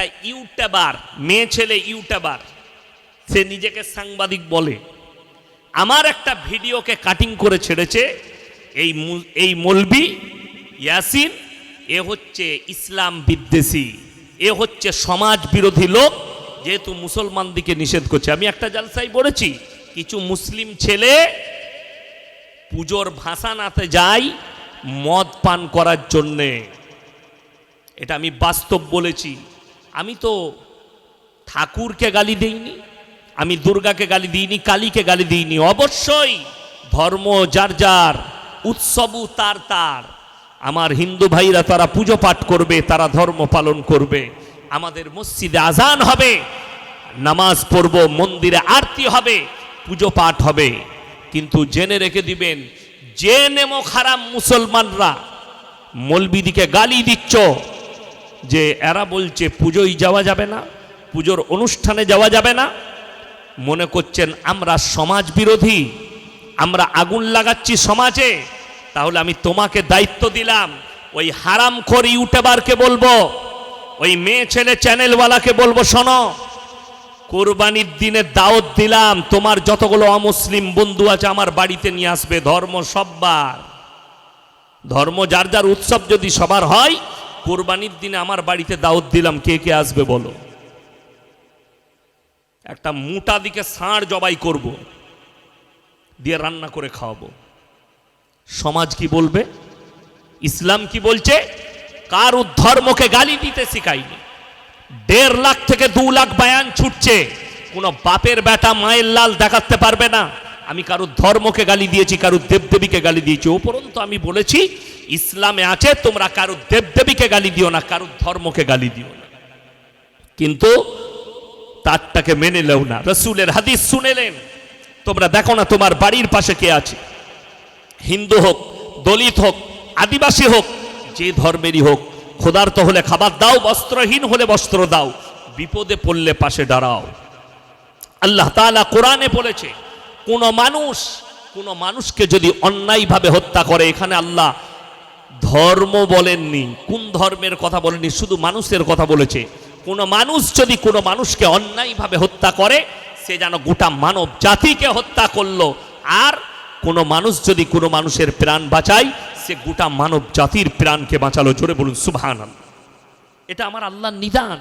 একটা ইউটিউবার মেয়ে ছেলে ইউটিউবার সে নিজেকে সাংবাদিক বলে। আমার একটা ভিডিওকে কাটিং করে ছেড়েছে এই এই মলবি ইয়াসিন, এ হচ্ছে ইসলাম বিদ্বেষী, এ হচ্ছে সমাজ বিরোধী লোক, যেহেতু মুসলমানদিকে নিষেধ করছে। আমি একটা জালসাই বলেছি কিছু মুসলিম ছেলে পুজোর ভাসানাতে যায় মদ পান করার জন্যে। এটা আমি বাস্তব বলেছি। আমি তো ঠাকুরকে গালি দিইনি, আমি দুর্গাকে গালি দিইনি, কালীকে গালি দিইনি, অবশ্যই ধর্ম যার যার উৎসবও তার তার। আমার হিন্দু ভাইরা তারা পুজো পাঠ করবে, তারা ধর্ম পালন করবে। আমাদের মসজিদে আজান হবে, নামাজ পড়ব, মন্দিরে আরতি হবে, পুজো পাঠ হবে। কিন্তু জেনে রেখে দিবেন, যে নেমো খারাপ মুসলমানরা, মলবিদিকে গালি দিচ্ছ যে এরা বলছে পুজোয় যাওয়া যাবে না, পুজোর অনুষ্ঠানে যাওয়া যাবে না। মনে করছেন আমরা সমাজ বিরোধী, আমরা আগুন লাগাচ্ছি সমাজে, তাহলে আমি তোমাকে দায়িত্ব দিলাম। ওই হারাম খোর ইউটিউবারকে বলব, ওই মেয়ে ছেলে চ্যানেলওয়ালাকে বলব, শোনো, কোরবানির দিনে দাওয়াত দিলাম, তোমার যতগুলো অমুসলিম বন্ধু আছে আমার বাড়িতে নিয়ে আসবে, ধর্ম সব্বার। ধর্ম যার যার উৎসব যদি সবার হয় কোরবানির দিনে আমার বাড়িতে দাওয়াত দিলাম, কে কে আসবে বলো? একটা মোটা দিকে ষাঁড় জবাই করব, দিয়ে রান্না করে খাওয়াবো। সমাজ কি বলবে? ইসলাম কি বলছে? কার ধর্মকে গালি দিতে শিখাইনি। দেড় লাখ থেকে দু লাখ বায়ান ছুটছে, কোনো বাপের বেটা, মায়ের লাল দেখাতে পারবে না। আমি কারও ধর্মকে গালি দিয়েছি, কারও দেবদেবীকে গালি দিয়েছি। উপরন্ত আমি বলেছি, ইসলামে আছে, তোমরা কারও দেবদেবীকে গালি দিও না, কারও ধর্মকে গালি দিও না। কিন্তু তারটাকে মেনে নেও না। রসুলের হাদিস শুনেলেন। তোমরা দেখো না তোমার বাড়ির পাশে কে আছে। হিন্দু হোক, দলিত হোক, আদিবাসী হোক, যে ধর্মেরই হোক, ক্ষুধার্ত হলে খাবার দাও, বস্ত্রহীন হলে বস্ত্র দাও, বিপদে পড়লে পাশে দাঁড়াও। আল্লাহ তাআলা কোরআনে বলেছে কোন মানুষ, কোন মানুষকে যদি অন্যায়ভাবে হত্যা করে, এখানে আল্লাহ ধর্ম বলেননি। কোন ধর্মের কথা বলেননি? শুধু মানুষের কথা বলেছে। কোন মানুষ যদি কোনো মানুষকে অন্যায়ভাবে হত্যা করে, সে যেন গোটা মানব জাতিকে হত্যা করল। আর কোনো মানুষ যদি কোনো মানুষের প্রাণ বাঁচায়, সে গোটা মানব জাতির প্রাণকে বাঁচালো। জোরে বলুন সুবহান এটা আমার আল্লাহর নিদান।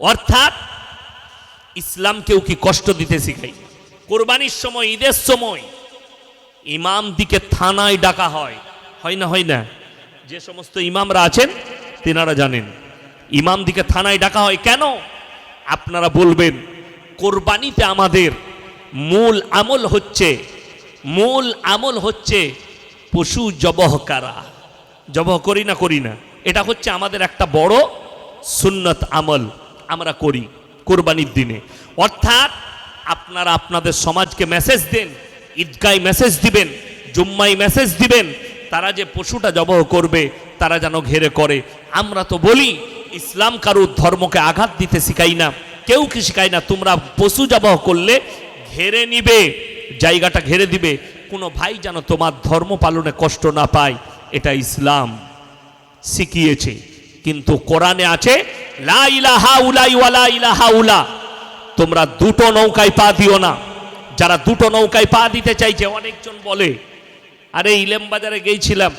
অর্থাৎ ইসলামকেও কি কষ্ট দিতে শিখাই? কোরবানির সময়, ঈদের সময় ইমাম দিকে থানায় ডাকা হয়। হয় না হয় না? যে সমস্ত ইমামরা আছেন, তেনারা জানেন। ইমাম দিকে থানায় ডাকা হয় কেন? আপনারা বলবেন, কোরবানিতে আমাদের মূল আমল হচ্ছে, মূল আমল হচ্ছে পশু জবহ কারা। জবহ করি না করি না। এটা হচ্ছে আমাদের একটা বড় সুন্নত আমল আমরা করি কোরবানির দিনে। অর্থাৎ আপনারা আপনাদের সমাজকে মেসেজ দেন, ঈদগায় মেসেজ দিবেন জুম্মাই মেসেজ দিবেন, তারা যে পশুটা জবহ করবে, তারা যেন ঘেরে করে। আমরা তো বলি, ইসলাম কারুর ধর্মকে আঘাত দিতে শিখাই না। কেউ কি শিখাই না, তোমরা পশু জবহ করলে ঘেরে নিবে, জায়গাটা ঘেরে দিবে। কোনো ভাই যেন তোমার ধর্ম পালনে কষ্ট না পায়, এটা ইসলাম শিখিয়েছে। কিন্তু কোরআনে আছে, লা ইলাহা উলাই ওয়ালা ইলাহা উলা। তোমরা দুটো নৌকায় পা দিও না। যারা দুটো নৌকায় পা দিতে চাইছে, অনেকজন বলে, আরে ইলেম বাজারে গিয়েছিলাম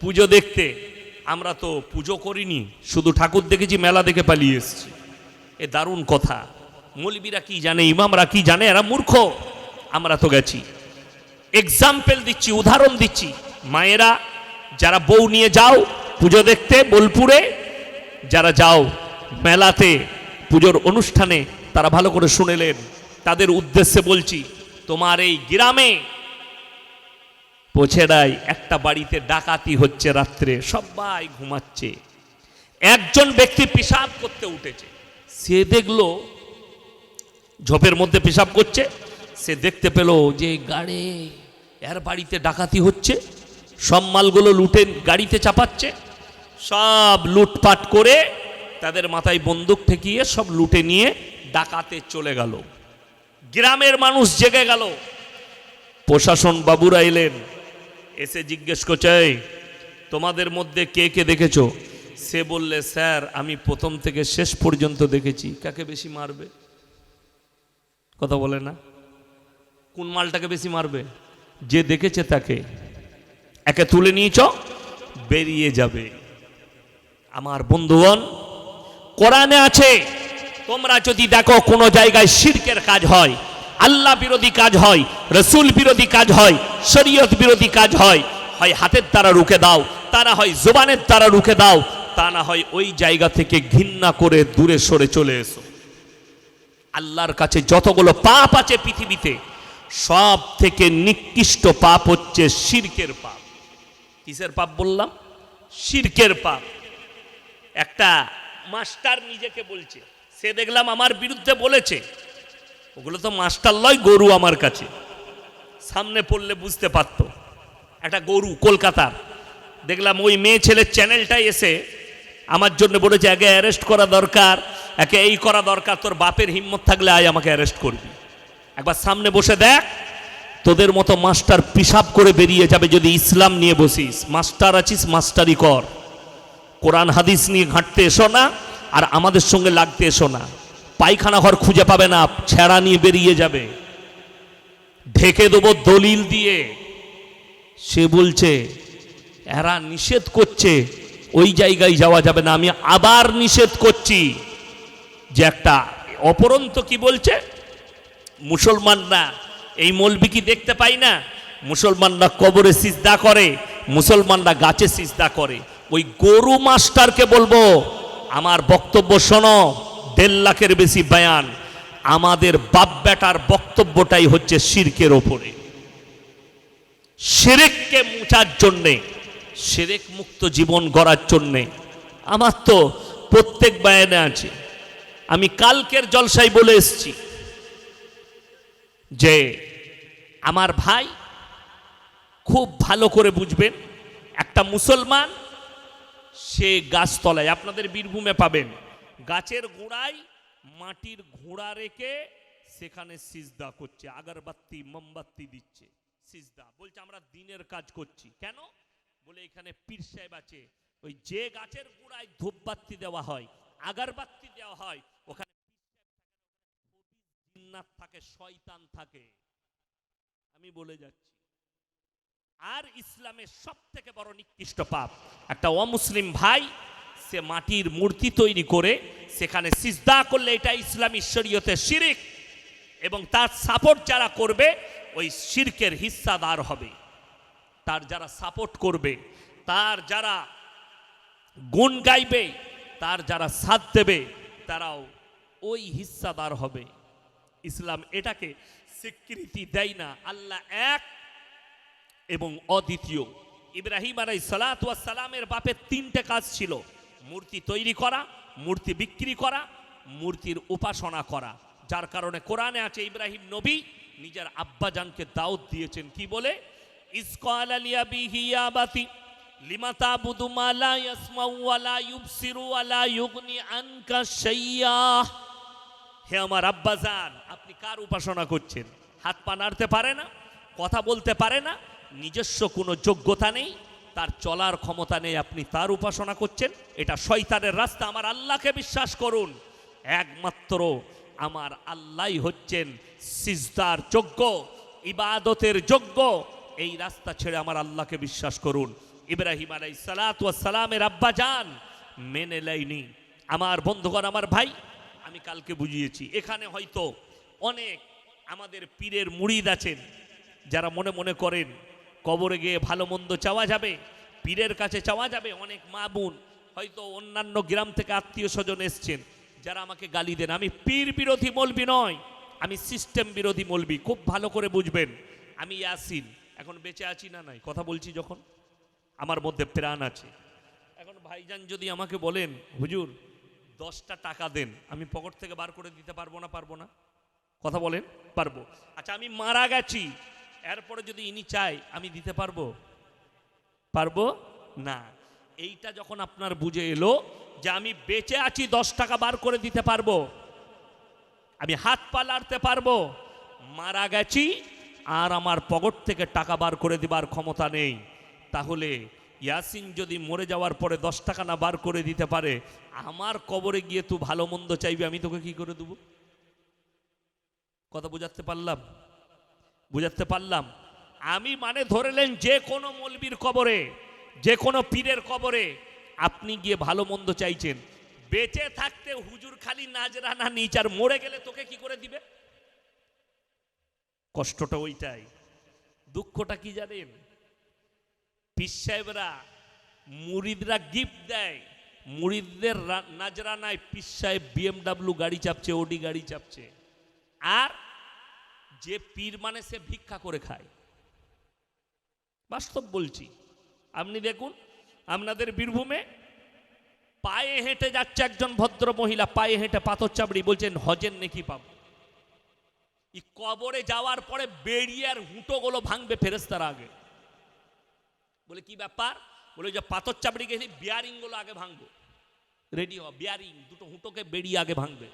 পুজো দেখতে। আমরা তো পুজো করিনি, শুধু ঠাকুর দেখেছি, মেলা দেখে পালিয়ে এসেছি। এ দারুণ কথা। মৌলবীরা কি জানে, ইমামরা কি জানে? এরা মূর্খ। আমরা তো গেছি। এক্সাম্পল দিচ্ছি, উদাহরণ দিচ্ছি। মায়েরা, যারা বউ নিয়ে যাও পুজো দেখতে, বোলপুরে, যারা যাও মেলাতে, পুজোর অনুষ্ঠানে তারা ভালো করে শুনেলেন। তাদের উদ্দেশ্যে বলছি, তোমার এই গ্রামে পোছেরাই একটা বাড়িতে ডাকাতি হচ্ছে রাত্রে, সবাই ঘুমাচ্ছে। একজন ব্যক্তি পেশাব করতে উঠেছে। সে দেখল, ঝোপের মধ্যে পেশাব করছে। সে দেখতে পেল যে গাড়ে, এর বাড়িতে ডাকাতি হচ্ছে। সব মালগুলো লুটে গাড়িতে চাপাচ্ছে। সব লুটপাট করে তাদের মাথায় বন্দুক ঠেকিয়ে সব লুটে নিয়ে ডাকাতে চলে গেল। গ্রামের মানুষ জেগে গেল। প্রশাসন বাবুরা এলেন। এসে জিজ্ঞেস করছে তোমাদের মধ্যে কে কে দেখেছ? সে বললে, স্যার, আমি প্রথম থেকে শেষ পর্যন্ত দেখেছি। কাকে বেশি মারবে? কথা বলে না। কোন মালটাকে বেশি মারবে? যে দেখেছে তাকে। একে তুলে নিয়েছ বেরিয়ে যাবে। আমার বন্ধুগণ, কোরআনে আছে তোমরা যদি দেখো কোনো জায়গায় শিরকের কাজ হয়, আল্লাহ বিরোধী কাজ হয়, রসুল বিরোধী কাজ হয়, শরীয়ত বিরোধী কাজ হয় হয় হাতের তারা রুখে দাও তারা হয় জোবানের তারা রুখে দাও, তা না হয় ওই জায়গা থেকে ঘৃণা করে দূরে সরে চলে এসো। আল্লাহর কাছে যতগুলো পাপ আছে পৃথিবীতে সব থেকে নিকৃষ্ট পাপ হচ্ছে শিরকের পাপ। কিসের পাপ বললাম? শিরকের পাপ। একটা মাস্টার নিজেকে বলছে সে দেখলাম আমার বিরুদ্ধে বলেছে। ওগুলো তো মাস্টার লয় গরু আমার কাছে। সামনে পড়লে বুঝতে পারতো। একটা গরু কলকাতার। দেখলাম ওই মেয়ে ছেলের চ্যানেলটাই এসে আমার জন্য বলেছে আগে অ্যারেস্ট করা দরকার। একে এই করা দরকার। তোর বাপের হিম্মত থাকলে আয়, আমাকে অ্যারেস্ট করবি। একবার সামনে বসে দেখ, তোদের মতো মাস্টার পিসাব করে বেরিয়ে যাবে যদি ইসলাম নিয়ে বসিস। মাস্টার আছিস, মাস্টারি কর। কোরআন, হাদিস নিয়ে ঘাঁটতে এসো না। আর আমাদের সঙ্গে লাগতে এসো না। পায়খানা ঘর খুঁজে পাবে না, ছেঁড়া নিয়ে বেরিয়ে যাবে। ঢেকে দেবো দলিল দিয়ে। সে বলছে, এরা নিষেধ করছে, ওই জায়গায় যাওয়া যাবে না, আমি আবার নিষেধ করছি। যে একটা অপরন্ত কি বলছে? মুসলমানরা এই মলবি কি দেখতে পাই না? মুসলমানরা কবরে সিজদা করে, মুসলমানরা গাছে সিজদা করে। ওই গরু মাস্টারকে বলব আমার বক্তব্য শোনো, দেড় লাখের বেশি বয়ান। আমাদের বাপ বেটার বক্তব্যটাই হচ্ছে শিরকের ওপরে। সেরেককে মুছার জন্যে সেরেক মুক্ত জীবন গড়ার জন্যে আমার তো প্রত্যেক বায়ানে আছে। আমি কালকের জলসাই বলে এসছি যে, আমার ভাই খুব ভালো করে বুঝবেন, একটা মুসলমান সে গাছতলায়, আপনাদের বীরভূমে পাবেন। গাছের গোড়ায় মাটির ঘোড়া রেখে সেখানে সিজদা করছে, আগরবাতি, মোমবাতি দিচ্ছে, সিজদা। বলছে, আমরা দিনের কাজ করছি। কেন? বলে, এখানে পীর সাহেব আছে। ওই যে গাছের গোড়ায় ধূপবাতি দেওয়া হয়, আগরবাতি দেওয়া হয়, ওখানে থাকে, শয়তান থাকে। আমি বলে যাচ্ছি। আর ইসলামের সব থেকে বড় নিকৃষ্ট পাপ, একটা অমুসলিম ভাই, সে মাটির মূর্তি তৈরি করে সেখানে সিজদা করলে এটা ইসলামী শরীয়তে শিরিক এবং তার সাপোর্ট যারা করবে, ওই শিরকের হিস্সাদার হবে। তার যারা সাপোর্ট করবে, তার যারা গুণ গাইবে, তার যারা সাথ দেবে, তারাও ওই হিস্সাদার হবে। ইসলাম এটাকে স্বীকৃতি দেয় না। আল্লাহ এক এবং অদ্বিতীয়, ইব্রাহিম আলাই সালাতুয়া সালামের বাপের তিনটে কাজ ছিল। মূর্তি তৈরি করা, মূর্তি বিক্রি করা, মূর্তির উপাসনা করা। যার কারণে কোরআনে আছে, ইব্রাহিম নবী নিজের আব্বাজানকে দাউদ দিয়েছেন কি বলে? ইসকাল আলিয়া বিহিয়া বাতি লিমা তাবুদু মা লা ইয়াসমাউ ওয়া লা ইউবসিরু ওয়া লা ইউগনি আনকা শাইয়্যা হে আমার আব্বাজান, আপনি কার উপাসনা করছেন? হাত পা নাড়তে পারে না? কথা বলতে পারে না? নিজস্ব কোনো যোগ্যতা নেই, তার চলার ক্ষমতা নেই, আপনি তার উপাসনা করছেন, এটা শয়তানের রাস্তা, আমার আল্লাহকে বিশ্বাস করুন। একমাত্র আমার আল্লাহ হচ্ছেন সিজদার যোগ্য, ইবাদতের যোগ্য, এই রাস্তা ছেড়ে আমার আল্লাহকে বিশ্বাস করুন। ইব্রাহিম আলাই সালামের আব্বা যান, মেনে নেয়নি। আমার বন্ধুগণ, আমার ভাই, আমি কালকে বুঝিয়েছি, এখানে হয়তো অনেক আমাদের পীরের মুড়িদ আছেন, যারা মনে মনে করেন কবরে গিয়ে ভালো মন্দ চাওয়া যাবে, পীরের কাছে চাওয়া যাবে, অনেক মা বোন, হয়তো অন্যান্য গ্রাম থেকে আত্মীয় স্বজন এসছেন, যারা আমাকে গালি দেন, আমি পীর বিরোধী মলবি নয়, আমি সিস্টেম বিরোধী মলবি, খুব ভালো করে বুঝবেন, আমি ইয়াসিন, এখন বেঁচে আছি না নাই, কথা বলছি যখন, আমার মধ্যে প্রাণ আছে। এখন ভাইজান যদি আমাকে বলেন, হুজুর, দশটা টাকা দেন, আমি পকেট থেকে বার করে দিতে পারব না পারব না? কথা বলেন, পারব। আচ্ছা আমি মারা গেছি এরপরে যদি ইনি চাই আমি দিতে পারব? পারব? না। এইটা যখন আপনার বুঝে এলো যে আমি বেঁচে আছি, দশ টাকা বার করে দিতে পারব, আমি হাত পা লাড়তে পারব, মারা গেছি, আর আমার পকেট থেকে টাকা বার করে দিবার ক্ষমতা নেই, তাহলে ইয়াসিন যদি মরে যাওয়ার পরে দশ টাকা না বার করে দিতে পারে, আমার কবরে গিয়ে তুই ভালো মন্দ চাইবি, আমি তোকে কি করে দেবো? কথা বোঝাতে পারলাম? বুঝাতে পারলাম। আমি মানে ধরেলেন যে কোনো মলবির কবরে, যে কোনো পীরের কবরে আপনি গিয়ে ভালো মন্দ চাইছেন। বেঁচে থাকতে হুজুর খালি নাজরানা নিচ, আর মরে গেলে তোকে কি করে দিবে? কষ্টটা ওইটাই। দুঃখটা কি জানেন? পীর সাহেবরা মুরিদরা গিফট দেয়। মুরিদদের নাজরানায় পীর সাহেব বিএমডাব্লিউ গাড়ি চাপছে, ওডি গাড়ি চাপছে। আর যে পীর মানে সে ভিক্ষা করে খায়। বাস্তব বলছি। আপনি দেখুন, আপনাদের বীরভূমে পায়ে হেঁটে যাচ্ছে একজন ভদ্র মহিলা, পায়ে হেঁটে পাথর চাবড়ি বলছেন, হজের নেকি পাব। এই কবরে যাওয়ার পরে বেরিয়ে আর হুঁটোগুলো ভাঙবে ফেরেস্তার আগে। বলে, কি ব্যাপার? বলে যে পাথর চাবড়ি গেছি বিয়ারিংগুলো আগে ভাঙবো। রেডি হ, বিয়ারিং, দুটো হুঁটোকে বেরিয়ে আগে ভাঙবে।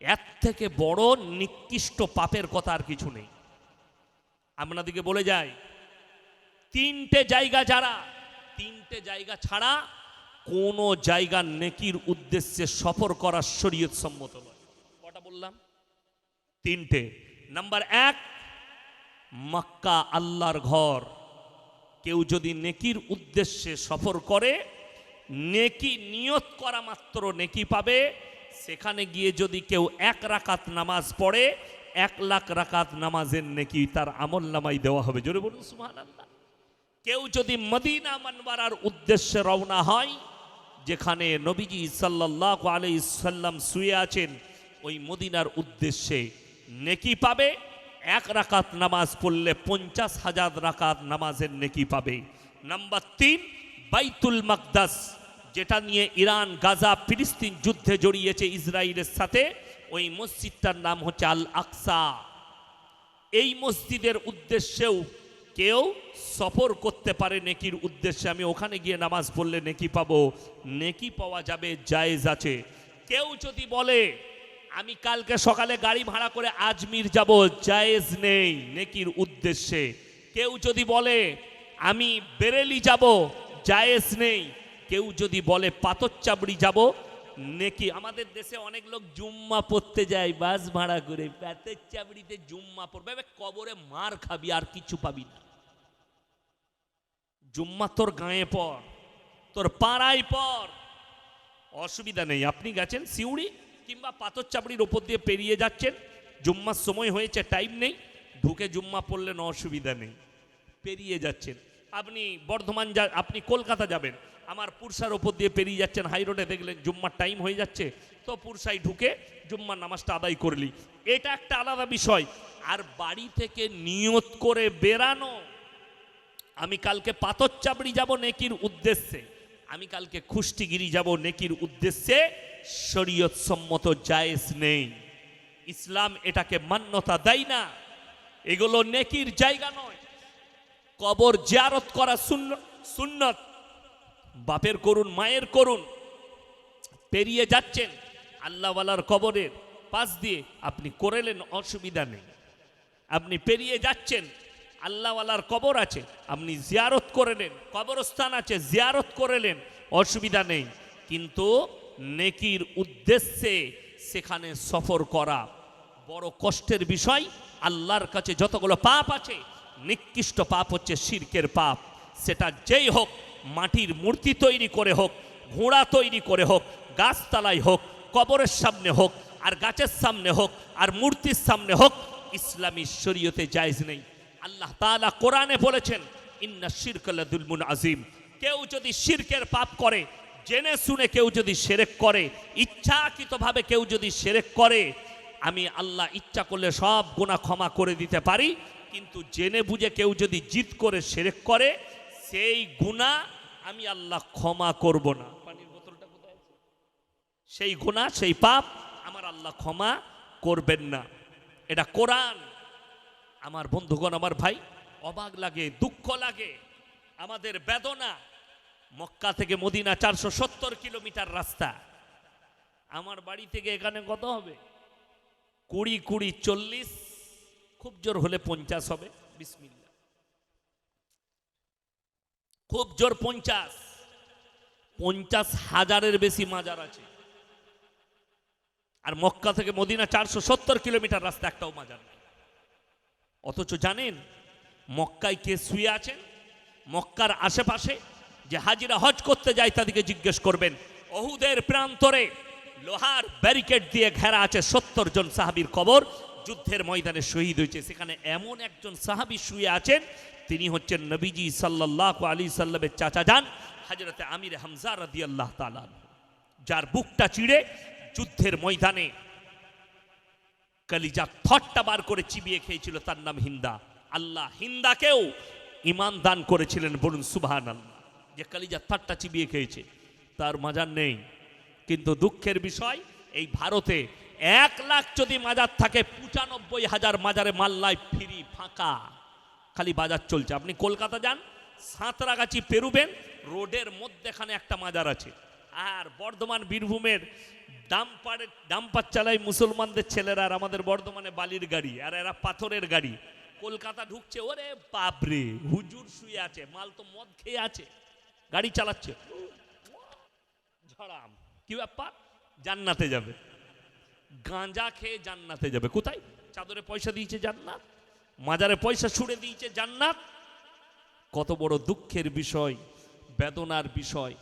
এর থেকে বড় নিকৃষ্ট পাপের কথা আর কিছু নেই। আপনাদিকে বলে যায় তিনটে জায়গা যারা, তিনটে জায়গা ছাড়া কোনো জায়গা নেকির উদ্দেশ্যে সফর করা শরীয়ত সম্মত নয়। কটা বললাম? তিনটে। নাম্বার এক, মক্কা আল্লাহর ঘর। কেউ যদি নেকির উদ্দেশ্যে সফর করে, নেকি নিয়ত করা মাত্র নেকি পাবে সেখানে গিয়ে যদি কেউ এক রাকাত নামাজ পড়ে, এক লাখ রাকাত নামাজের নেকি তার আমল নামাই দেওয়া হবে। জোরে বলুন সুবহান আল্লাহ কেউ যদি মদিনা মানবারার উদ্দেশ্যে রওনা হয়, যেখানে নবীজি সাল্লাহ আলাই সাল্লাম শুয়ে আছেন, ওই মদিনার উদ্দেশ্যে নেকি পাবে, এক রাকাত নামাজ পড়লে পঞ্চাশ হাজার রাকাত নামাজের নেকি পাবে। নাম্বার তিন, বাইতুল মাকদাস। যেটা নিয়ে ইরান, গাজা, ফিলিস্তিন যুদ্ধে জড়িয়েছে ইসরায়েলের সাথে, ওই মসজিদটার নাম হচ্ছে আল আকসা এই মসজিদের উদ্দেশ্যেও কেউ সফর করতে পারে নেকির উদ্দেশ্যে। আমি ওখানে গিয়ে নামাজ পড়লে নেকি পাবো। নেকি পাওয়া যাবে, জায়েজ আছে। কেউ যদি বলে, আমি কালকে সকালে গাড়ি ভাড়া করে আজমির যাব, জায়েজ নেই নেকির উদ্দেশ্যে। কেউ যদি বলে, আমি বেরেলি যাব, জায়েজ নেই। কেউ যদি বলে পাথর চাবড়ি যাব, নেকি? আমাদের দেশে অনেক লোক জুম্মা পড়তে যায়, বাস ভাড়া করে। পাথর চাবড়িতে জুম্মা পড়বে। কবরে মার খাবি, আর কিছু পাবি না। জুম্মা তোর গায়ে পর তোর পাড়ায় পর অসুবিধা নেই। আপনি গেছেন সিউড়ি, কিংবা পাথর চাপড়ির ওপর দিয়ে পেরিয়ে যাচ্ছেন। জুম্মার সময় হয়েছে, টাইম নেই। ঢুকে জুম্মা পড়লেন অসুবিধা নেই। পেরিয়ে যাচ্ছেন। আপনি বর্ধমান যা, আপনি কলকাতা যাবেন, আমার পুরসার ওপর দিয়ে পেরিয়ে যাচ্ছেন হাই রোডে দেখলেন জুম্মার টাইম হয়ে যাচ্ছে, তো পুরসাই ঢুকে জুম্মার নামাজটা আদায় করলি এটা একটা আলাদা বিষয়। আর বাড়ি থেকে নিয়ত করে বেরানো আমি কালকে পাথর চাপড়ি যাব নেকির উদ্দেশ্যে, আমি কালকে খুষ্টিগিরি যাব নেকির উদ্দেশ্যে, শরীয়ত সম্মত জায়েজ নেই। ইসলাম এটাকে মান্যতা দেয় না, এগুলো নেকির জায়গা নয়। কবর জিয়ারত করা শূন্য সুন্নত। বাপের করুন মায়ের করুন পেরিয়ে যাচ্ছেন আল্লাহওয়ালার কবরের পাশ দিয়ে। আপনি করেলেন, অসুবিধা নেই। আপনি পেরিয়ে যাচ্ছেন, আল্লাহওয়ালার কবর আছে। আপনি জিয়ারত করেলেন কবরস্থান আছে, জিয়ারত করেলেন অসুবিধা নেই। কিন্তু নেকির উদ্দেশ্যে সেখানে সফর করা বড় কষ্টের বিষয়। আল্লাহর কাছে যতগুলো পাপ আছে নিকৃষ্ট পাপ হচ্ছে শিরকের পাপ। সেটা যেই হোক, মাটির মূর্তি তৈরি করে হোক, ঘোড়া তৈরি করে হোক, গাছতলায় হোক, কবরের সামনে হোক, আর গাছের সামনে হোক, আর মূর্তির সামনে হোক, ইসলামী শরীয়তে জায়েজ নেই। আল্লাহ তাআলা কোরআনে বলেছেন, ইন্না শিরকাল্লা দুলমুন আজিম কেউ যদি শিরকের পাপ করে, জেনে শুনে কেউ যদি সেরেক করে, ইচ্ছাকৃতভাবে কেউ যদি সেরেক করে, আমি আল্লাহ ইচ্ছা করলে সব গুণা ক্ষমা করে দিতে পারি। কিন্তু জেনে বুঝে কেউ যদি জিদ করে সেরেক করে, সেই গুণা আমি আল্লাহ ক্ষমা করব না। পানির বোতলটা সেই গুণা সেই পাপ আমার আল্লাহ ক্ষমা করবেন না। এটা কোরআন। আমার বন্ধুগণ, আমার ভাই, অবাক লাগে, দুঃখ লাগে। আমাদের বেদনা, মক্কা থেকে মদিনা চারশো সত্তর কিলোমিটার রাস্তা। আমার বাড়ি থেকে এখানে কত হবে? কুড়ি কুড়ি, চল্লিশ খুব জোর হলে পঞ্চাশ হবে। বিসমিল্লা খুব জোর পঞ্চাশ। পঞ্চাশ হাজারের বেশি মাজার আছে। আর মক্কা থেকে মদিনা চারশো সত্তর কিলোমিটার রাস্তা একটাও মাজার নেই। অথচ জানেন, মক্কায় কে শুয়ে আছেন? মক্কার আশেপাশে যে হাজিরা হজ করতে যায় তাদেরকে জিজ্ঞেস করবেন, অহুদের প্রান্তরে লোহার ব্যারিকেড দিয়ে ঘেরা আছে সত্তর জন সাহাবীর কবর যুদ্ধের ময়দানে শহীদ হয়েছে। সেখানে এমন একজন সাহাবী শুয়ে আছেন, তিনি হচ্ছেন নবীজি সাল্লাহ আলী সাল্লামের চাচা যান হাজরতে আমির হামজা রাদি আল্লাহ তালান যার বুকটা চিড়ে যুদ্ধের ময়দানে কালিজা থটটা বার করে চিবিয়ে খেয়েছিল, তার নাম হিন্দা। আল্লাহ হিন্দাকেও ইমান দান করেছিলেন বলুন সুবহান আল্লাহ যে কালিজা থটটা চিবিয়ে খেয়েছে। তার মাজার নেই। কিন্তু দুঃখের বিষয়, এই ভারতে এক লাখ যদি মাজার থাকে, পঁচানব্বই হাজার মাজারে মাল্লায় ফিরি, ফাঁকা। খালি বাজার চলছে। আপনি কলকাতা যান, সাঁতরাগাছি পেরুবেন, রোডের মধ্যেখানে একটা মাজার আছে। আর বর্ধমান বীরভূমের ডাম্পারে, ডাম্পার চালায় মুসলমানদের ছেলেরা আর আমাদের বর্ধমানে বালির গাড়ি, আর এরা পাথরের গাড়ি। কলকাতা ঢুকছে, ওরে বাপরে, হুজুর শুয়ে আছে, মাল তো মদ খেয়ে আছে, গাড়ি চালাচ্ছে। ঝড়াম। কি ব্যাপার? জান্নাতে যাবে। গাঁজা খেয়ে জান্নাতে যাবে। কোথায়? চাদরে পয়সা দিয়েছে জান্নাত, মাজারে পয়সা ছুড়ে দিয়েছে জান্নাত। কত বড় দুঃখের বিষয়, বেদনার বিষয়